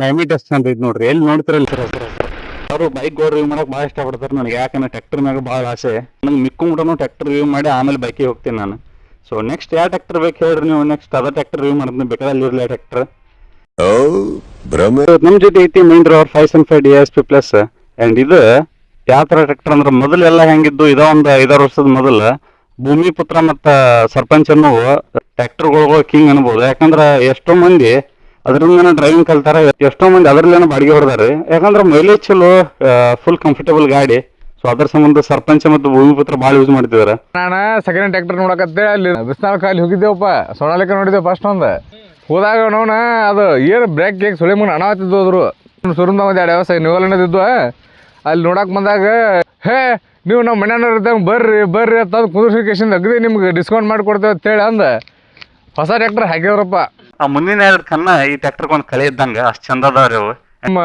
Naimi test ಅಂತ ಐತಿ ನೋಡ್ರಿ. ಎಲ್ಲಿ ನೋಡ್ತಿರಲ್ಲ ಸರ್? ಸರ್ ಅವರು ಬೈಕ್ ರಿವ್ಯೂ ಮಾಡಕ್ ಭಾಳ ಇಷ್ಟಪಡ್ತಾರೆ ನನಗೆ. ಯಾಕಂದ್ರೆ ಟ್ರ್ಯಾಕ್ಟರ್ ಮ್ಯಾಗ ಭಾಳ ಆಸೆ. ನಂಗೆ ಮಿಕ್ಕೊಂಬಿಟ್ಟು ಟ್ರ್ಯಾಕ್ಟರ್ ರಿವ್ಯೂ ಮಾಡಿ ಆಮೇಲೆ ಬೈಕಿಗೆ ಹೋಗ್ತೀನಿ ನಾನು. ಸೊ ನೆಕ್ಸ್ಟ್ ಯಾವ ಟ್ರ್ಯಾಕ್ಟರ್ ಬೇಕು ಹೇಳ್ರಿ ನೀವು. ನೆಕ್ಸ್ಟ್ ಅದ ಟ್ರ್ಯಾಕ್ಟರ್ ರಿವ್ಯೂ ಮಾಡಿದ್ನ ಬೇಕಾದ್ರೆ ಅಲ್ಲಿ ಇರಲಿ ಟ್ರ್ಯಾಕ್ಟರ್ ಓ ಭ್ರಮೆ. ನಮ್ಮ ಜೊತೆ ಐತಿ ಮಹೀಂದ್ರ ಅವ್ರ five seven five D S P plus and ಇದು ಯಾವ ಥರ ಟ್ರ್ಯಾಕ್ಟರ್ ಅಂದ್ರೆ ಮೊದಲೆಲ್ಲ ಹೆಂಗಿದ್ದು ಇದೋ ಒಂದು ಐದಾರು ವರ್ಷದ ಮೊದಲು. ಭೂಮಿ ಪುತ್ರ ಮತ್ತು ಸರ್ಪಂಚ್ ಅನ್ನೋ ಟ್ರ್ಯಾಕ್ಟರ್ಗಳು ಕಿಂಗ್ ಅನ್ಬೋದು. ಯಾಕಂದ್ರೆ ಎಷ್ಟೋ ಮಂದಿ ಅದರಿಂದ ಡ್ರೈವಿಂಗ್ ಕಲ್ತಾರ. ಎಷ್ಟೋ ಮಂದಿ ಅದರಲ್ಲೇನೋ ಬಾಡಿಗೆ ಹೊಡೆದಾರೆ. ಯಾಕಂದ್ರೆ ಮೈಲೇಜ್ ಚಲೋ ಫುಲ್ ಕಂಫರ್ಟಬಲ್ ಗಾಡಿ. ಸೊ ಅದ್ರ ಸಂಬಂಧ ಸರ್ಪಂಚ ಮತ್ತು ಭೂಮಿ ಪತ್ರ ಭಾಳ ಯೂಸ್ ಮಾಡ್ತಿದಾರೆ. ನಾನು ಸೆಕೆಂಡ್ ಟ್ರ್ಯಾಕ್ಟರ್ ನೋಡಕತ್ತೆ ಅಲ್ಲಿ ಬಿಸ್ನಾಳ ಕಾಲಿ ಹೋಗಿದ್ದೇವಪ್ಪ. ಸೊಣಾಲಿಕ ನೋಡಿದ್ದೇವೆ ಫಸ್ಟ್ ಒಂದು ಹೋದಾಗ ನೋಣ ಅದು ಏನು ಬ್ರೇಕ್ ಕೇಕ್ ಸುಳಿ ಮುಂದೆ ಹಣ ಹತ್ತಿದ್ದು ಹೋದ್ರು. ಸುರಂದ ಒಂದು ಎರಡು ವ್ಯವಸಾಯ ನೀವಲ್ಲದಿದ್ವು ಅಲ್ಲಿ ನೋಡಕ್ ಬಂದಾಗ, ಹೇ, ನೀವು ನಮ್ಮ ಮನೆಯವ್ರು ಇದ್ದಂಗೆ ಬರ್ರಿ ಬರ್ರಿ ಅಂತಂದು ಕುದುರ್ಸಿಕೇಶನ್ ಅಗ್ದಿ ನಿಮ್ಗೆ ಡಿಸ್ಕೌಂಟ್ ಮಾಡಿ ಕೊಡ್ತೇವೆ ಅಂತೇಳಿ ಅಂದ. ಹೊಸ ಟ್ರ್ಯಾಕ್ಟರ್ ಹಾಕಿದ್ರಪ್ಪ ಆ ಮುಂದಿನ ಎರಡು ಕನ್ನ ಈ ಟ್ರ್ಯಾಕ್ಟರ್ಗೆ ಒಂದು ಕಳೆ ಇದ್ದಂಗ ಅಷ್ಟು ಚಂದ ಅದಾವ್ರಿ ಅವು. ನಮ್ಮ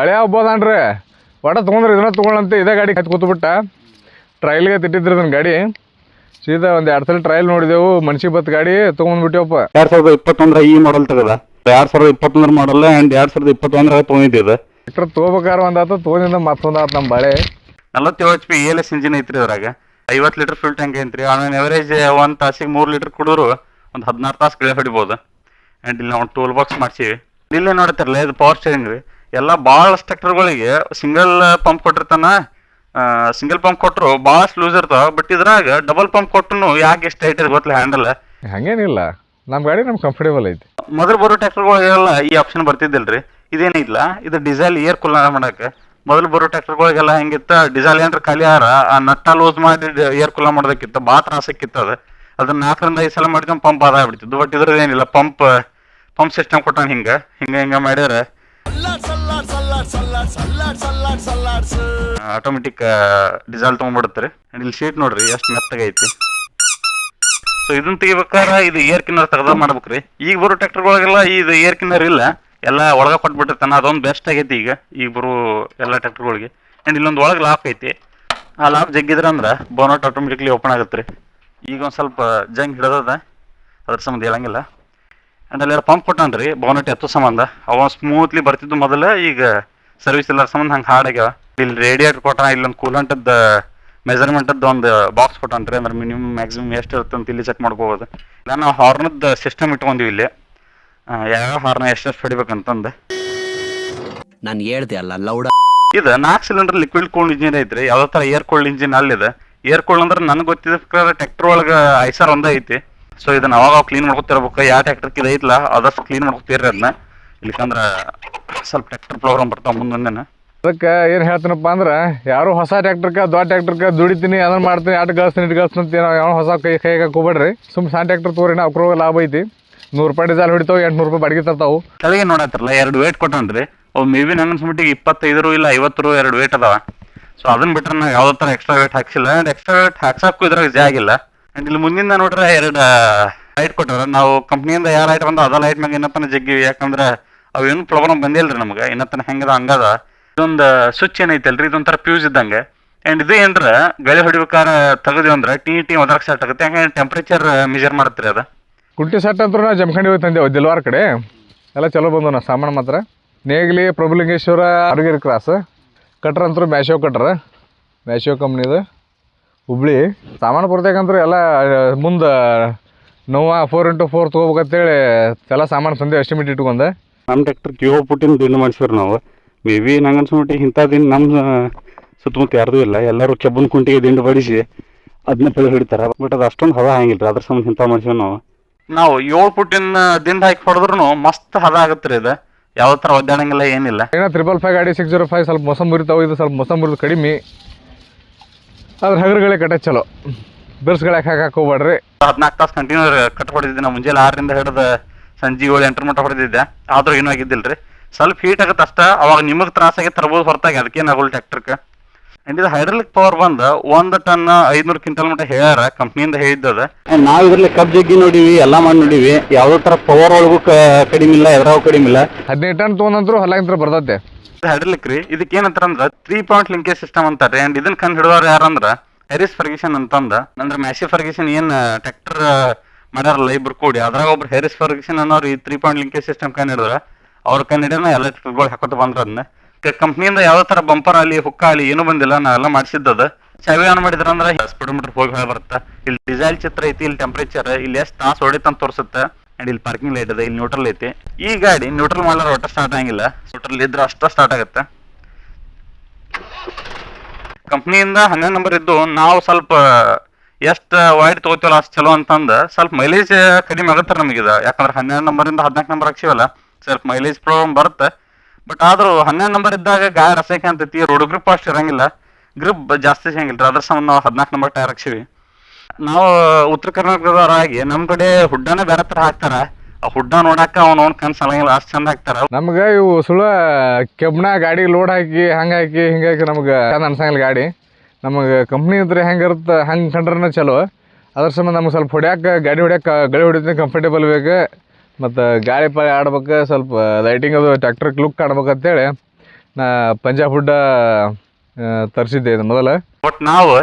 ಹಳೆ ಹಬ್ಬದನ್ರಿ ಒಡ ತೊಗೊಂಡ್ರೆ ಇದನ್ನ ತೊಗೊಳಂತ ಇದೇ ಗಾಡಿ ಕತ್ ಕೂತ್ಬಿಟ್ಟ. ಟ್ರೈಲ್ಗೆ ತಿಟ್ಟಿದ್ರು ನನ್ನ ಗಾಡಿ. ಸೀದಾ ಒಂದು ಎರಡು ಸಲ ಟ್ರಯಲ್ ನೋಡಿದೆವು ಮನ್ಸಿಗೆ ಬತ್ತ ಗಾಡಿ ತೊಗೊಂಡ್ಬಿಟ್ಟೆವಪ್ಪ ಎರಡ್ ಸಾವಿರದ ಇಪ್ಪತ್ತೊಂದರ ಈ ಮಾಡಲ್ ತೆಗದ. ಎರಡ್ ಸಾವಿರದ ಇಪ್ಪತ್ತೊಂದರ ಮಾಡಲ್ ಅಂಡ್ ಎರಡ್ ಸಾವಿರದ ಇಪ್ಪತ್ತೊಂದರ ತೊಗೊಂಡಿದ್ದೆ ಟ್ರ್ಯಾಕ್ಟರ್ ತೊಗೋಬೇಕಾರ ಒಂದು ಆತ ತೊಗೊಂಡಿದ್ದ ಮತ್ತೊಂದು ಆತ ನಮ್ಮ ಬಾಳೆ. ನಲವತ್ತೇಳು H P L S engine ಐತ್ರಿ ಅದ್ರಾಗ ಐವತ್ತು ಲೀಟರ್ ಫುಲ್ ಟ್ಯಾಂಕ್ ಐತ್ರಿ. ಆಮೇಲೆ ಎವರೇಜ್ ಒಂದು ತಾಸಿಗೆ ಮೂರು ಲೀಟರ್ ಕುಡಿದ್ರು ಒಂದು ಹದಿನಾರು ತಾಸು ಗಿಳೆ ಹೊಡಿಬೋದು. ಆ್ಯಂಡ್ ಇಲ್ಲಿ ನಾವು ಟೂಲ್ ಬಾಕ್ಸ್ ಮಾಡ್ಸೀವಿ. ಇಲ್ಲೇ ನೋಡ್ತಿರಲ್ಲ ಇದು ಪವರ್ ಸ್ಟೇರಿಂಗ್ ರೀ. ಎಲ್ಲ ಭಾಳ ಸ್ಟ್ರಕ್ಟರ್ಗಳಿಗೆ ಸಿಂಗಲ್ ಪಂಪ್ ಕೊಟ್ಟಿರ್ತಾನ. ಸಿಂಗಲ್ ಪಂಪ್ ಕೊಟ್ಟರು ಭಾಳಷ್ಟು ಲೂಸ್ ಇರ್ತಾವ. ಬಟ್ ಇದ್ರಾಗ ಡಬಲ್ ಪಂಪ್ ಕೊಟ್ಟರು ಯಾಕೆ ಎಷ್ಟು ಟೈಟ್ ಇದೆ ಗೊತ್ತಿಲ್ಲ ಹ್ಯಾಂಡಲ್ ಹಂಗೇನಿಲ್ಲ. ನಮ್ಮ ಗಾಡಿ ನಮ್ಗೆ ಕಂಫರ್ಟೇಬಲ್ ಐತಿ. ಮೊದಲು ಬರೋ ಟ್ರ್ಯಾಕ್ಟರ್ಗಳಿಗೆಲ್ಲ ಈ ಆಪ್ಷನ್ ಬರ್ತಿದ್ದಿಲ್ರಿ. ಇದೇನಿಲ್ಲ ಇದು ಡೀಸೆಲ್ ಏರ್ ಕೂಲರ್ ಮಾಡಕ್ಕೆ ಮೊದಲು ಬರೋ ಟ್ರ್ಯಾಕ್ಟರ್ಗಳಿಗೆಲ್ಲ ಹೆಂಗಿತ್ತ ಡೀಸೆಲ್ ಏನಾರ ಖಾಲಿ ಆರ ಆ ನಟ್ಟ ಲೂಸ್ ಮಾಡಿ ಏರ್ ಕೂಲರ್ ಮಾಡೋದಕ್ಕಿತ್ತ ಭಾಳ ತ್ರಾಸಕ್ಕಿತ್ತು ಅದು. ಅದನ್ನ ನಾಲ್ಕರಿಂದ ಐದು ಸಲ ಮಾಡಿದ್ರೆ ಪಂಪ್ ಆದಾಗ್ಬಿಡ್ತಿದ್ದು ಬಿಡ್ತಿದ್ದು ಬಟ್ ಇದ್ರದ್ದು ಏನಿಲ್ಲ ಪಂಪ್ ಪಂಪ್ ಸಿಸ್ಟಮ್ ಕೊಟ್ಟಾನ ಹಿಂಗ ಹಿಂಗ ಹಿಂಗ ಮಾಡಿದ್ರೆ ಆಟೋಮೆಟಿಕ್ ಡೀಸೆಲ್ ತೊಗೊಂಡ್ಬಿಡುತ್ತೆ ಇಲ್ಲಿ ಶೀಟ್ ನೋಡ್ರಿ, ಎಷ್ಟು ಮೆತ್ತಗೈತಿ ಸೊ ಇದನ್ನ ತೆಗಿಬೇಕಾದ್ರೆ ಇದು ಏರ್ ಕಿನ್ನರ್ ತೆಗ್ದ ಮಾಡ್ಬೇಕ್ರಿ. ಈಗ ಬರೋ ಟ್ರ್ಯಾಕ್ಟರ್ಗಳಿಗೆಲ್ಲ ಇದು ಏರ್ ಕಿನ್ನರ್ ಇಲ್ಲ. ಎಲ್ಲ ಒಳಗ ಕೊಟ್ಬಿಟ್ಟಿರ್ತಾನ, ಅದೊಂದು ಬೆಸ್ಟ್ ಆಗೈತಿ ಈಗ ಈಗ ಬರೋ ಎಲ್ಲ ಟ್ರ್ಯಾಕ್ಟರ್ಗಳಿಗೆ ಆ್ಯಂಡ್ ಇಲ್ಲೊಂದು ಒಳಗೆ ಲಾಕ್ ಐತಿ. ಆ ಲಾಕ್ ಜಗ್ಗಿದ್ರೆ ಅಂದ್ರೆ ಬೋನಟ್ ಆಟೋಮೆಟಿಕ್ಲಿ ಓಪನ್ ಆಗುತ್ತೆ ರೀ ಈಗ ಒಂದು ಸ್ವಲ್ಪ ಜಂಗ್ ಹಿಡಿದದ, ಅದ್ರ ಸಂಬಂಧ ಹೇಳಂಗಿಲ್ಲ. ಆ್ಯಂಡ್ ಅಲ್ಲಿ ಪಂಪ್ ಕೊಟ್ಟಾನ್ರಿ ಬೋನಟ್ ಎತ್ತೋ ಸಂಬಂಧ. ಅವ ಸ್ಮೂತ್ಲಿ ಬರ್ತಿದ್ದು ಮೊದಲು ಈಗ ಸರ್ವಿಸ್ ಇಲ್ಲರ ಸಂಬಂಧ ಹಂಗೆ ಹಾಡಾಗ್ಯಾವ. ಇಲ್ಲಿ ರೇಡಿಯೇಟರ್ ಕೊಟ್ಟಾನ ಇಲ್ಲೊಂದು ಕೂಲಂಟದ ಮೆಜರ್ಮೆಂಟದ್ದು ಒಂದು ಬಾಕ್ಸ್ ಕೊಟ್ಟಾನ್ರಿ ಅಂದ್ರೆ ಮಿನಿಮಮ್ ಮ್ಯಾಕ್ಸಿಮಮ್ ಎಷ್ಟು ಇರುತ್ತೆ ಅಂತ ಇಲ್ಲಿ ಚೆಕ್ ಮಾಡ್ಕೋಬೋದು. ಇಲ್ಲ ನಾವು ಹಾರ್ನದ್ದು ಸಿಸ್ಟಮ್ ಇಟ್ಕೊಂಡಿವಿ ಇಲ್ಲಿ. ಯಾವ ಹಾರ್ನ ಎಷ್ಟೆಷ್ಟು ಹೊಡಿಬೇಕಂತಂದು. ನಾನು ಹೇಳ್ದೆ ಅಲ್ಲ ಲೌಡ ಇದು ನಾಲ್ಕು ಸಿಲಿಂಡರ್ ಲಿಕ್ವಿಡ್ ಕೋಲ್ಡ್ ಇಂಜಿನ್ ಐತ್ರಿ. ಯಾವ್ದೋ ಥರ ಏರ್ ಕೋಲ್ಡ್ ಇಂಜಿನ್ ಅಲ್ಲಿದೆ. ಏರ್ ಕೋಲ್ಡ್ ಅಂದ್ರೆ ನನಗೆ ಗೊತ್ತಿದ್ದ ಪ್ರಕಾರ ಟ್ರ್ಯಾಕ್ಟರ್ ಒಳಗೆ ಐಸರ್ ಒಂದೇ ಐತಿ. ಸೊ ಇದನ್ನ ಅವಾಗ ಕ್ಲೀನ್ ಮಾಡ್ಕೊತಿರ್ಬೇಕು. ಯಾವ ಟ್ರ್ಯಾಕ್ಟರ್ ಇದು ಐತ್ಲ ಆದಷ್ಟು ಕ್ಲೀನ್ ಮಾಡ್ಕೊತೀರಿ ಅದನ್ನ ಇಲ್ಲಿಕಂದ್ರ ಸ್ವಲ್ಪ ಟ್ರ್ಯಾಕ್ಟರ್ ಪ್ರೋಗ್ರಾಮ್ ಬರ್ತಾವ ಮುಂದೊಂದೇನ ಅದಕ್ಕೆ ಏನು ಹೇಳ್ತೀನಪ್ಪ ಅಂದ್ರೆ ಯಾರು ಹೊಸ ಟ್ಯಾಕ್ಟರ್ಕ ದೊಡ್ಡ ಟ್ಯಾಕ್ಟರ್ಕ ದುಡಿತೀನಿ ಅದನ್ನ ಮಾಡ್ತೀನಿ ಅಟ್ ಗಳಿಸ್ತೀನಿ ಇಟ್ ಗಳಿಸ್ತೀನಿ ಅಂತ ಏನೋ ಯಾವ ಹೊಸ ಕೈ ಕೈ ಹೋಗ್ಬೇಡ್ರಿ. ಸುಮ್ ಸಣ್ಣ ಟ್ಯಾಕ್ಟರ್ ತೋರಿ ನಾವು ಲಾಭ ಐತಿ. ನೂರು ರೂಪಾಯಿ ಡೀಸೆಲ್ ಹೊಡಿತಾವೆ ಎಂಟ್ನೂರು ರೂಪಾಯಿ ಬಾಡಿಗೆ ತರ್ತಾವು. ಕೆಳಗೆ ನೋಡತ್ತಲ್ಲ ಎರಡು ವೇಟ್ ಕೊಟ್ಟನ್ರಿ. ಅವು ಮೇ ಬಿ ನನ್ನ ಅನ್ಸ್ಬಿಟ್ಟಿಗೆ ಇಪ್ಪತ್ತೈದರು ಇಲ್ಲ ಐವತ್ತು ಎರಡು ವೇಟ್ ಅದಾವ. ಸೊ ಅದನ್ನ ಬಿಟ್ರೆ ನಾವು ಯಾವ್ದೋ ಥರ ಎಕ್ಸ್ಟ್ರಾ ವೇಟ್ ಹಾಕ್ಸಿಲ್ಲ. ಆ್ಯಂಡ್ ಎಕ್ಸ್ಟ್ರಾ ವೇಟ್ ಹಾಕ್ಸಕ್ಕೂ ಇದ್ರಾಗ ಜಾಗ ಇಲ್ಲ. ಆ್ಯಂಡ್ ಇಲ್ಲಿ ಮುಂದಿಂದ ನೋಡ್ರೆ ಎರಡು ಲೈಟ್ ಕೊಟ್ಟಾರ ನಾವು ಕಂಪ್ನಿಯಿಂದ ಯಾರು ಲೈಟ್ ಬಂದ ಅದ ಲೈಟ್ ಮ್ಯಾಗ ಇನ್ನತನ ಜಗ್ಗಿವಿ. ಯಾಕಂದ್ರೆ ಅವೇನು ಪ್ರಾಬ್ಲಮ್ ಬಂದಿಲ್ರಿ ನಮ್ಗೆ. ಇನ್ನತನ ಹೆಂಗದ, ಹಂಗದ. ಇದೊಂದು ಸ್ವಿಚ್ ಏನೈತಲ್ರಿ? ಇದೊಂಥರ ಫ್ಯೂಸ್ ಇದ್ದಂಗೆ. ಆ್ಯಂಡ್ ಇದು ಏನ್ರ? ಗಳಿ ಹೊಡಿಬೇಕಾರ ತೆಗೆದ್ವಿ ಅಂದ್ರೆ ಟಿ ಟಿ ಒದರಕ್ ಸೆಟ್ ಆಗುತ್ತೆ. ಹಂಗೆ ಟೆಂಪ್ರೇಚರ್ ಮೆಜರ್ ಮಾಡ್ತೀರಿ ಅದು? ಕುಲ್ಟಿ ಸೆಟ್ ಅಂತೂ ನಾ ಜಮಖಂಡಿ ಹೋಗಿ ತಂದೆವು ದಿಲ್ವಾರ ಕಡೆ. ಎಲ್ಲ ಚಲೋ ಬಂದವು ನಾ ಸಾಮಾನು ಮಾತ್ರ. ನೇಗ್ಲಿ, ಪ್ರಭುಲಿಂಗೇಶ್ವರ, ಅರಗಿರಿ ಕ್ರಾಸ್. ಕಟ್ರ ಅಂತೂ ಮ್ಯಾಶೋ ಕಟ್ರ ಮ್ಯಾಶೋ ಕಂಪ್ನಿದು ಹುಬ್ಳಿ. ಸಾಮಾನು ಪೂರ್ತಕ್ಕಂತೂ ಎಲ್ಲ ಮುಂದೆ ನೋವ ಫೋರ್ ಇಂಟು ಫೋರ್ ತೊಗೋಬೇಕಂತೇಳಿ ಎಲ್ಲ ಸಾಮಾನು ತಂದೆ ಎಸ್ಟಿಮೇಟ್ ಇಟ್ಕೊಂಡೆ. ನಮ್ಮ ಟ್ರ್ಯಾಕ್ಟರ್ ಕ್ಯೂ ಪುಟ್ಟಿನ ದಿನ ಮಾಡಿಸ್ರಿ ನಾವು. ಮೇ ಬಿ ನಂಗೆ ಅನ್ಸ್ಬಿಟ್ಟು ಇಂಥ ದಿನ ನಮ್ಮ ಸುತ್ತಮುತ್ತ ಯಾರ್ದೂ ಇಲ್ಲ. ಎಲ್ಲರೂ ಕೆಬ್ಬನ ಕುಂಟಿಗೆ ದಿಂಡು ಬಡಿಸಿ ಅದನ್ನ ತೆಗೆದು ಹಿಡಿತಾರೆ. ಬಟ್ ಅದು ಅಷ್ಟೊಂದು ಹದ ಹಂಗಿಲ್ಲ ಅದ್ರ ಸಂಬಂಧ ಇಂಥ ಮಾಡ್ಸೀವಿ ನಾವು. ನಾವು ಏಳು ಪುಟ್ಟಿನ ದಿಂಡು ಹಾಕಿ ಹೊಡೆದ್ರು ಮಸ್ತ್ ಹದ ಆಗುತ್ತೆ ರೀ ಇದು. ಯಾವ ಥರ ಒದ್ದಾಡಂಗಿಲ್ಲ ಏನಿಲ್ಲ. ಏನೋ ತ್ರಿಬಲ್ ಫೈವ್ ಗಾಡಿ ಸಿಕ್ಸ್ ಜೀರೋ ಫೈವ್ ಸ್ವಲ್ಪ ಮೊಸಂಬುರಿತಾವೆ ಇದು ಸ್ವಲ್ಪ ಮೊಸಂಬುರಿದು ಕಡಿಮೆ. ಅದ್ರ ಹಗರುಗಳೇ ಕಟ್ಟ ಚಲೋ. ಬಿರ್ಸ್ಗಳು ಯಾಕೆ ಹಾಕಕ್ಕೆ ಹೋಗ್ಬೇಡ್ರಿ ಹದಿನಾಲ್ಕು ತಾಸು ಕಂಟಿನ್ಯೂ ಕಟ್ ಹೊಡೆದಿದ್ದೆ. ನಾವು ಮುಂಜಾನೆ ಆರರಿಂದ ಹಿಡಿದ ಸಂಜೆ ಏಳು ಎಂಟರ ಮಟ್ಟ ಹೊಡೆದಿದ್ದೆ. ಆದ್ರೂ ಏನೂ ಆಗಿದ್ದಿಲ್ಲ ರೀ ಸ್ವಲ್ಪ ಹೀಟ್ ಆಗುತ್ತೆ ಅಷ್ಟ. ಅವಾಗ ನಿಮಗೆ ತ್ರಾಸಾಗಿ ತರ್ಬೋದು ಹೊರತಾಗಿ. ಅದಕ್ಕೆ ಆಗೋಲ್ಲ ಟ್ರ್ಯಾಕ್ಟರ್ಗೆ ಆ್ಯಂಡ್ ಇದು ಹೈಡ್ರಾಲಿಕ್ ಪವರ್ ಬಂದು ಒಂದು ಟನ್ ಐದ್ನೂರು ಕ್ವಿಂಟಲ್ ಮಟ್ಟ ಹೇಳ್ಯಾರ ಕಂಪ್ನಿಯಿಂದ ಹೇಳಿದ್ದದ. ನಾವು ಇದರಲ್ಲಿ ಕಬ್ ಜಗ್ಗಿ ನೋಡಿವಿ ಎಲ್ಲ ಮಾಡಿ ನೋಡಿವಿ. ಯಾವುದೋ ಥರ ಪವರ್ ಒಳಗೂ ಕಡಿಮೆ ಇಲ್ಲ ಎದ್ರಾಗೂ ಕಡಿಮೆ ಇಲ್ಲ ಹದಿನೈದು ಟನ್ ತೊಗೊಂಡ್ರು ಹೊಲ ಬರ್ತೈತೆ ಹೈಡ್ರಲಿಕ್ ರೀ. ಇದಕ್ಕೆ ಏನಂತಾರ ಅಂದ್ರ ತ್ರೀ ಪಾಯಿಂಟ್ ಲಿಂಕೇಜ್ ಸಿಸ್ಟಮ್ ಅಂತಾರೆ ಅಂಡ್ ಇದನ್ನ ಕಂಡು ಹಿಡಿದವ್ರು ಯಾರಂದ್ರ ಹೆರಿಸ್ ಫರ್ಗಿಸನ್ ಅಂತಂದ ಅಂದ್ರೆ ಮ್ಯಾಸಿ ಫರ್ಗಿಸನ್ ಏನ್ ಟ್ರ್ಯಾಕ್ಟರ್ ಮಾಡ್ಯಾರಲ್ಲ ಇಬ್ರು ಕೂಡಿ. ಅದ್ರಾಗ ಒಬ್ರು ಹೆರಿಸ್ ಫರ್ಗಿಸನ್ ಅನ್ನೋರು ಈ ತ್ರೀ ಪಾಯಿಂಟ್ ಲಿಂಕೇಜ್ ಸಿಸ್ಟಮ್ ಕಂಡು ಹಿಡಿದ್ರ. ಅವ್ರ ಹಿಡಿದ ಎಲ್ಲ ಟ್ರಿಪ್ಗಳು ಹಾಕೋತ ಬಂದ್ರ ಅದನ್ನ ಕಂಪ್ನಿಯಿಂದ ಯಾವ ತರ ಬಂಪರ್ ಅಲ್ಲಿ ಹುಕ್ಕ ಅಲ್ಲಿ ಏನು ಬಂದಿಲ್ಲ. ನಾ ಎಲ್ಲ ಮಾಡಿಸಿದ್ದದ. ಚಾವಿ ಆನ್ ಮಾಡಿದ್ರ ಅಂದ್ರೆ ಸ್ಪೀಡೋಮೀಟರ್ ಹೋಗಿ ಹೇಳ ಬರುತ್ತೆ. ಇಲ್ಲಿ ಡಿಸೈಲ್ ಚಿತ್ರ ಐತಿ, ಇಲ್ಲಿ ಟೆಂಪರೇಚರ್ ಇಲ್ಲಿ ಎಷ್ಟು ತಾಸು ಹೊಡಿತ ಅಂತ ತೋರಿಸುತ್ತೆ. ಅಂಡ್ ಇಲ್ಲಿ ಪಾರ್ಕಿಂಗ್ ಲೈಟ್ ಇದೆ ಇಲ್ಲಿ ನ್ಯೂಟ್ರಲ್ ಐತಿ. ಈ ಗಾಡಿ ನ್ಯೂಟ್ರಲ್ ಮಾಡಲಾರ ಒಟ್ಟ ಸ್ಟಾರ್ಟ್ ಆಗಿಲ್ಲ ನ್ಯೂಟ್ರಲ್ ಇದ್ರೆ ಅಷ್ಟ ಸ್ಟಾರ್ಟ್ ಆಗುತ್ತೆ. ಕಂಪ್ನಿಯಿಂದ ಹನ್ನೆರಡು ನಂಬರ್ ಇದ್ದು, ನಾವು ಸ್ವಲ್ಪ ಎಷ್ಟು ವೈಡ್ ತಗೋತೀವಲ್ಲ ಅಷ್ಟು ಚಲೋ ಅಂತಂದು, ಸ್ವಲ್ಪ ಮೈಲೇಜ್ ಕಡಿಮೆ ಆಗುತ್ತೆ ಇದು. ಯಾಕಂದ್ರೆ ಹನ್ನೆರಡು ನಂಬರಿಂದ ಹದಿನಾಲ್ಕು ನಂಬರ್ ಹಾಕ್ಸಿವಲ್ಲ, ಸ್ವಲ್ಪ ಮೈಲೇಜ್ ಪ್ರಾಬ್ಲಮ್ ಬರುತ್ತೆ. ಬಟ್ ಆದರೂ ಹನ್ನೆರಡು ನಂಬರ್ ಇದ್ದಾಗ ಗಾಯ ರಸಕ್ಕೆ ಅಂತೈತಿ ರೋಡ್ ಗ್ರಿಪ್ ಅಷ್ಟು ಇರಂಗಿಲ್ಲ. ಗ್ರಿಪ್ ಜಾಸ್ತಿ ಸಿಗಂಗಿಲ್ಲ ಅದ್ರ ಸಂಬಂಧ ನಾವು ಹದಿನಾಲ್ಕು ನಂಬರ್ ಟೈರ್ ಹಾಕ್ಸಿವಿ. ನಾವು ಉತ್ತರ ಕರ್ನಾಟಕದವರಾಗಿ ನಮ್ಮ ಕಡೆ ಹುಡ್ಡನ ಬೇರೆ ತರ ಹಾಕ್ತಾರ. ಆ ಹುಡ್ಡ ನೋಡಾಕ ಅವ್ನ ಅವ್ನ ಕನ್ಸು ಅಲ್ಲ ಅಷ್ಟು ಚಂದ ಹಾಕ್ತಾರ. ನಮ್ಗ ಇವು ಸುಳ ಕೆಬ್ನ ಗಾಡಿ ಲೋಡ್ ಹಾಕಿ ಹಂಗೆ ಹಾಕಿ ಹಿಂಗೆ ಹಾಕಿ ನಮ್ಗೆ ಚಂದ ಅನ್ಸಂಗಿಲ್ಲ ಗಾಡಿ. ನಮಗೆ ಕಂಪ್ನಿ ಇದ್ರೆ ಹೆಂಗಿರುತ್ತೆ ಹಂಗೆ ಕಂಡ್ರೆ ಚಲೋ. ಅದ್ರ ಸಂಬಂಧ ನಮ್ಗೆ ಸ್ವಲ್ಪ ಹೊಡ್ಯಾಕ ಗಾಡಿ ಹೊಡ್ಯಾಕ ಗಾಡಿ ಹೊಡಿತೀನಿ ಕಂಫರ್ಟೇಬಲ್ ಬೇಕು. ಮತ್ತು ಗಾಳಿ ಪಾಳಿ ಆಡ್ಬೇಕು ಸ್ವಲ್ಪ ಲೈಟಿಂಗ್ ಅದು ಟ್ಯಾಕ್ಟರ್ ಲುಕ್ ಕಾಣ್ಬೇಕು ಅಂತೇಳಿ ನಾ ಪಂಜಾಬ್ ಹುಡ್ಡ ತರಿಸಿದ್ದೆ ಮೊದಲ. ಬಟ್ ನಾವು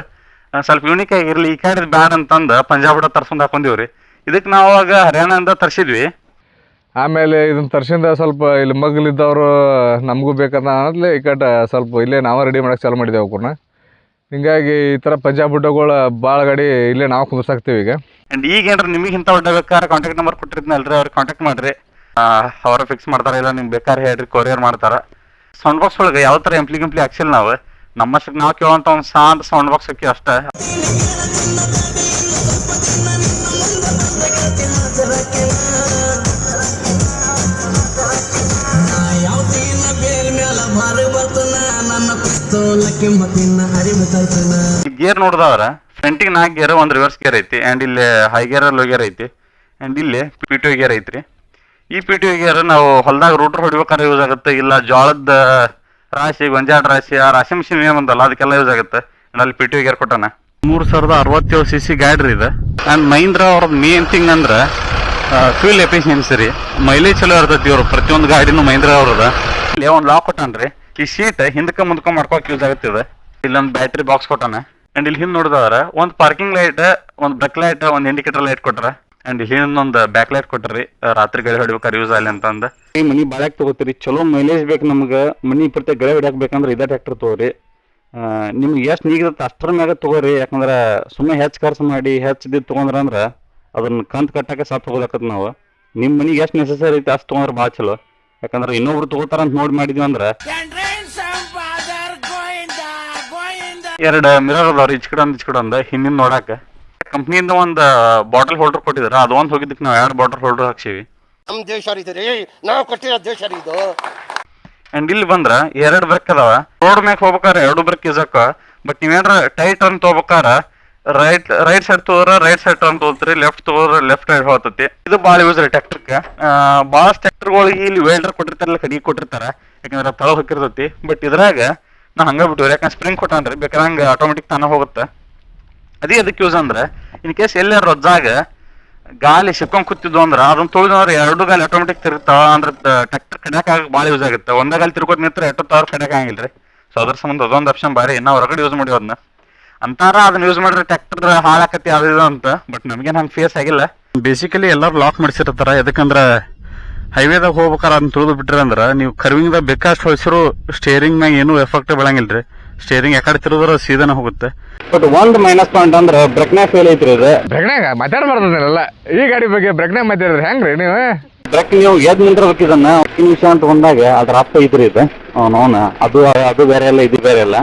ಸ್ವಲ್ಪ ಯೂನಿಕ್ ಆಗಿರಲಿ ಈ ಕಡೆ ಬ್ಯಾಡ್ ಅಂತಂದು ಪಂಜಾಬ್ ಹುಡ ತರ್ಸ್ಕೊಂಡ್ ಹಾಕೊಂಡಿವ್ರಿ. ಇದಕ್ಕೆ ನಾವು ಅವಾಗ ಹರಿಯಾಣದಿಂದ ತರ್ಸಿದ್ವಿ. ಆಮೇಲೆ ಇದನ್ನ ತರ್ಸಿಂದ ಸ್ವಲ್ಪ ಇಲ್ಲಿ ಮಗ್ಲಿದ್ದವರು ನಮಗೂ ಬೇಕಂತ ಅನ್ನೋದ್ಲೆ ಈ ಕಡೆ ಸ್ವಲ್ಪ ಇಲ್ಲೇ ನಾವೇ ರೆಡಿ ಮಾಡೋಕೆ ಚಾಲು ಮಾಡಿದೆವು ಕೂಡ ಹಿಂಗಾಗಿ ಈ ಥರ ಪಂಜಾಬ್ ಹುಡ್ಡಗಳು ಭಾಳ ಗಾಡಿ ಇಲ್ಲೇ ನಾವು ಕುಂದಿರ್ಸಾಕ್ತೀವಿ ಈಗ. ಅಂಡ್ ಈಗ ಏನ್ರ ನಿಮಗೆ ಇಂಥ ಒಡ್ಡ ಬೇಕಾದ್ರೆ ಕಾಂಟ್ಯಾಕ್ಟ್ ನಂಬರ್ ಕೊಟ್ಟಿರ್ತೀನಲ್ರಿ ಅವ್ರಿಗೆ ಕಾಂಟ್ಯಾಕ್ಟ್ ಮಾಡ್ರಿ. ಅವರ ಫಿಕ್ಸ್ ಮಾಡ್ತಾರ ಇಲ್ಲ ನಿಮ್ಗೆ ಬೇಕಾದ್ರೆ ಹೇಳ್ರಿ ಕೊರಿಯರ್ ಮಾಡ್ತಾರ. ಸೌಂಡ್ ಬಾಕ್ಸ್ ಒಳಗೆ ಯಾವ ಥರ ಎಂಪ್ಲಿ ಗಿಂಪ್ಲಿ ಹಾಕ್ಸಿಲ್ಲ ನಾವು? ನಮ್ಮಷ್ಟಕ್ಕೆ ನಾವು ಕೇಳೋಂಥ ಒಂದು ಶಾಂತ ಸೌಂಡ್ ಬಾಕ್ಸ್ ಹಾಕಿ ಅಷ್ಟೇ. ಗೇರ್ ನೋಡಿದವ್ರ ಫ್ರಂಟಿಗೆ ನಾಲ್ಕು ಗೇರ್, ಒಂದು ರಿವರ್ಸ್ ಗೇರ್ ಐತಿ ಆ್ಯಂಡ್ ಇಲ್ಲಿ ಹೈ ಗೇರ್ ಲೋ ಗೇರ್ ಐತಿ ಆ್ಯಂಡ್ ಇಲ್ಲಿ ಪಿ ಟಿ ಗೇರ್ ಐತ್ರಿ. ಈ ಪಿ ಟಿ ಗೇರ್ ನಾವು ಹೊಲ್ದಾಗ ರೂಟರ್ ಹೊಡಿಬೇಕಾದ್ರೆ ಯೂಸ್ ಆಗುತ್ತೆ, ಇಲ್ಲ ಜೋಳದ ರಾಶಿ, ಗೊಂಜಾಳ ರಾಶಿ, ಆ ರಾಶಿ ಮಿಷಿನ್ ಏನು ಬಂದಲ್ಲ, ಅದಕ್ಕೆಲ್ಲ ಯೂಸ್ ಆಗುತ್ತೆ. ಅಲ್ಲಿ ಪಿ ಟಿ ಗೇರ್ ಕೊಟ್ಟಾನ. ಮೂರು ಸಾವಿರದ ಅರವತ್ತೇಳು ಸಿ ಸಿ ಗಾಡಿ ಇದೆ. ಆ್ಯಂಡ್ ಮಹೀಂದ್ರ ಅವ್ರದ್ದು ಮೇನ್ ಥಿಂಗ್ ಅಂದ್ರೆ ಫ್ಯೂಲ್ ಎಫಿಷಿಯನ್ಸಿ ರೀ. ಮೈಲೇಜ್ ಚಲೋ ಇರ್ತೈತಿ ಇವ್ರು. ಪ್ರತಿಯೊಂದು ಗಾಡಿನೂ ಮಹೀಂದ್ರ ಅವ್ರದ ಇಲ್ಲಿ ಒಂದು ಲಾಕ್ ಕೊಟ್ಟಾನ್ರಿ ಈ ಶೀಟ್ ಹಿಂದಕ್ಕೆ ಮುಂದಕ್ಕೆ ಮಾಡ್ಕೋಕೆ ಯೂಸ್ ಆಗುತ್ತೆ ಇದು. ಇಲ್ಲೊಂದು ಬ್ಯಾಟ್ರಿ ಬಾಕ್ಸ್ ಕೊಟ್ಟಾನ. ಅಂಡ್ ಇಲ್ಲಿ ಹಿಂದೆ ನೋಡಿದ್ರೆ ಒಂದು ಪಾರ್ಕಿಂಗ್ ಲೈಟ್ ಒಂದು ಬ್ರೆಕ್ ಲೈಟ್ ಒಂದು ಇಂಡಿಕೇಟರ್ ಲೈಟ್ ಕೊಟ್ರ ಅಂಡ್ ಇನ್ನೊಂದು ಹಿಂದೊಂದು ಬ್ಯಾಕ್ ಲೈಟ್ ಕೊಟ್ರಿ ರಾತ್ರಿ ಗಳೆ ಹೊಡಿಬೇಕಾರೆ ಯೂಸ್ ಆಗಲಿ ಅಂತಂದ. ಈ ಮನಿ ಬಾಳಕ್ ತಗೋತೀರಿ ಚಲೋ ಮೈಲೇಜ್ ಬೇಕು ನಮ್ಗೆ ಮನಿ ಪ್ರತಿ ಗಳೆ ಹೊಡ್ಯಾಕ್ ಬೇಕಂದ್ರೆ ಇದೇ ಟ್ರ್ಯಾಕ್ಟರ್ ತಗೋರಿ. ನಿಮ್ಗೆ ಎಷ್ಟು ನೀಗಿರುತ್ತೆ ಅಷ್ಟರ ಮ್ಯಾಗ ತಗೋರಿ ಯಾಕಂದ್ರೆ ಸುಮ್ಮನೆ ಹೆಚ್ಚು ಖರ್ಚು ಮಾಡಿ ಹೆಚ್ಚಿದ್ದು ತೊಗೊಂಡ್ರ ಅಂದ್ರೆ ಅದನ್ನ ಕಂತು ಕಟ್ಟಕ್ಕೆ ಸಾಫ್ ತಗೋದಾಕತ್ ನಾವು. ನಿಮ್ಮ ಮನಿಗೆ ಎಷ್ಟು ನೆಸೆಸರಿ ಐತೆ ಅಷ್ಟು ತೊಗೊಂಡ್ರೆ ಭಾಳ ಚಲೋ. ಯಾಕಂದ್ರೆ ಇನ್ನೊಬ್ರು ತಗೋತಾರ ಅಂತ ನೋಡಿ ಮಾಡಿದ್ವಿ ಅಂದ್ರೆ. ಎರಡು ಮಿರರ್ ಅದಾವ್ರಿ ಈಚ್ ಕಡೆ ಒಂದು ಈಚ್ ಕಡೆ ಒಂದು ಹಿಂದಿನ ನೋಡಾಕ. ಕಂಪ್ನಿಯಿಂದ ಒಂದು ಬಾಟಲ್ ಹೋಲ್ಡರ್ ಕೊಟ್ಟಿದ್ರ. ಅದು ಒಂದು ಹೋಗಿದ್ದಕ್ಕೆ ನಾವು ಎರಡು ಬಾಟಲ್ ಹೋಲ್ಡರ್ ಹಾಕ್ಸಿವಿ. ನಮ್ ದೇಶ ರೀ ನಾವು ಕೊಟ್ಟಿರೋ ದೇಶ ರೀ ಇದು. ಅಂಡ್ ಇಲ್ಲಿ ಬಂದ್ರ ಎರಡು ಬ್ರೇಕ್ ಅದಾವ. ರೋಡ್ ಮ್ಯಾಕ್ ಹೋಗ್ಬೇಕಾರ ಎರಡು ಬ್ರೇಕ್ ಇಸಕ ಬಟ್ ನೀವೇನ್ರ ಟೈಟ್ ಟರ್ನ್ ತಗೋಬೇಕಾರ ರೈಟ್ ರೈಟ್ ಸೈಡ್ ತಗೋರ ರೈಟ್ ಸೈಡ್ ಟರ್ನ್ ತಗೋತ್ರಿ ಲೆಫ್ಟ್ ತಗೋರ ಲೆಫ್ಟ್ ಸೈಡ್ ಹೋಗ್ತತಿ. ಇದು ಭಾಳ ಯೂಸ್ ರೀ ಟ್ರ್ಯಾಕ್ಟರ್ಗೆ ಭಾಳಷ್ಟು ಟ್ರ್ಯಾಕ್ಟರ್ಗಳಿಗೆ ಇಲ್ಲಿ ವೆಲ್ಡರ್ ಕೊಟ್ಟಿರ್ತಾರಲ್ಲ ಕಡಿಗೆ ಕೊಟ್ಟಿರ್ತಾರ. ಯಾಕಂದ್ರೆ ತಳ ಹೋಗಿರ್ತೈತಿ ಬಟ್ ಇದ್ರಾಗ ನಾ ಹಂಗ ಬಿಟ್ಟಿವ್ರಿ ಯಾಕಂದ್ರೆ ಸ್ಪ್ರಿಂಗ್ ಕೊಟ್ಟಾನ್ರಿ ಬೇಕಾದ್ರೆ ಹಂಗೆ ಆಟೋಮೆಟಿಕ್ ತಾನ ಹೋಗುತ್ತೆ. ಅದೇ ಅದಕ್ಕೆ ಯೂಸ್ ಅಂದ್ರೆ ಇನ್ ಕೇಸ್ ಎಲ್ಲ ರೊಜ್ಜಾಗ ಗಾಲಿ ಸಿಕ್ಕೊಂಡ್ ಕೂತಿದ್ವು ಅಂದ್ರೆ, ಅದನ್ನ ತುಳಿದ್ರೆ ಎರಡು ಗಾಲಿ ಆಟೋಮೆಟಿಕ್ ತಿರುಗ್ತಾವ ಅಂದ್ರೆ ಟ್ರ್ಯಾಕ್ಟರ್ ಕಡ್ಯಾಕ ಭಾಳ ಯೂಸ್ ಆಗುತ್ತೆ. ಒಂದೇ ಗಾಲಿ ತಿರ್ಕೋತ್ ನಿಂತ್ರೆ ಎಟ್ಟು ತಾವ್ರ ಕಡ್ಯಾಕ ಆಗಿಲ್ರಿ ಸೊ ಅದ್ರ ಸಂಬಂಧ ಅದೊಂದು ಆಪ್ಷನ್ ಬಾರಿ. ಇನ್ನ ಹೊರಗಡೆ ಯೂಸ್ ಮಾಡಿ ಅದನ್ನ ಅಂತಾರ ಅದನ್ನ ಯೂಸ್ ಮಾಡಿದ್ರೆ ಟ್ರ್ಯಾಕ್ಟರ್ ಹಾಳಾಕತಿ, ಅದು ಅಂತ. ಬಟ್ ನಮ್ಗೇನು ಹಂಗೆ ಫೇಸ್ ಆಗಿಲ್ಲ. ಬೇಸಿಕಲಿ ಎಲ್ಲರೂ ಲಾಕ್ ಮಾಡಿಸಿರ್ತಾರ ಯಾಕಂದ್ರೆ ಹೈವೇದಾಗ ಹೋಗ್ಬೇಕಾರ ಅದನ್ನ ತುಳಿದು ಬಿಟ್ರಿ ಅಂದ್ರೆ, ನೀವು ಕರ್ವಿಂಗ್ದಾಗ ಬೇಕಾಷ್ಟು ಹೊಳಿಸಿರು ಸ್ಟೇರಿಂಗ್ ಮ್ಯಾಗ ಏನೂ ಎಫೆಕ್ಟ್ ಬೆಳಂಗಿಲ್ರಿ. ಸ್ಟೇರಿಂಗ್ ಯಾಕಡೆ ತಿರುಗಿದ್ರೆ ಸೀದನ ಹೋಗುತ್ತೆ. ಬಟ್ ಒಂದು ಮೈನಸ್ ಪಾಯಿಂಟ್ ಅಂದ್ರೆ ಬ್ರೇಕ್ನಾಗ ಫೇಲ್ ಐತ್ರಿ ಇದು. ಮಾತಾಡ್ ಮಾತಾಡ್ಬಾರ್ದಲ್ಲ ಈ ಗಾಡಿ ಬಗ್ಗೆ ಬ್ರೆಕ್ನಾಗ ಮಾತಾಡಿದ್ರೆ ಹೆಂಗ್ರಿ ನೀವು? ಬ್ರೇಕ್ ನೀವು ಎದ್ ನಿಂತಿರ್ಬೇಕು ಇದನ್ನ. ನಿಮಿಷ ಅಂತ ಬಂದಾಗ ಅದ್ರ ಅಪ್ಪ ಐತ್ರಿ ಇದು. ಅವನವನ ಅದು ಅದು ಬೇರೆ ಅಲ್ಲ ಇದು ಬೇರೆ ಅಲ್ಲ.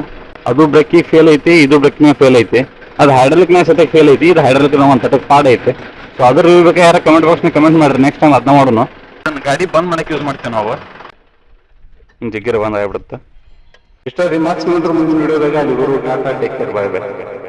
ಅದು ಬ್ರೇಕಿಗೆ ಫೇಲ್ ಐತಿ ಇದು ಬ್ರೇಕ್ನಾಗ ಫೇಲ್ ಐತಿ. ಅದು ಹೈಡ್ರಲಿಕ್ನಾಗ ಸತ್ಯ ಫೇಲ್ ಐತಿ ಇದು ಹೈಡ್ರಲಿಕ್ ಒಂದು ಸತಕ್ ಪಾಡ್ ಐತಿ. ಸೊ ಅದ್ರ ಬಗ್ಗೆ ಬೇಕಾ ಯಾರ ಕಮೆಂಟ್ನ ಕಮೆಂಟ್ ಮಾಡ್ರಿ ನೆಕ್ಸ್ಟ್ ಟೈಮ್ ಅದನ್ನ ಮಾಡೋಣ ಗಾಡಿ ಬಂದ್ ಮಾಡಕ್ಕೆ ಯೂಸ್ ಮಾಡ್ತೇವೆ ನಾವು. ಜಿಗ್ಗಿರ ಬಂದ್ ಆಗ್ಬಿಡುತ್ತೆ. ಇಷ್ಟ ರಿಮಾರ್ಕ್ಸ್ ಮುಂದೆ ಮುಂದಿನ ವಿಡಿಯೋದಾಗ ಅಲ್ಲಿ ಕೇರ್ ಬಾಯ್ ಬಾಯ್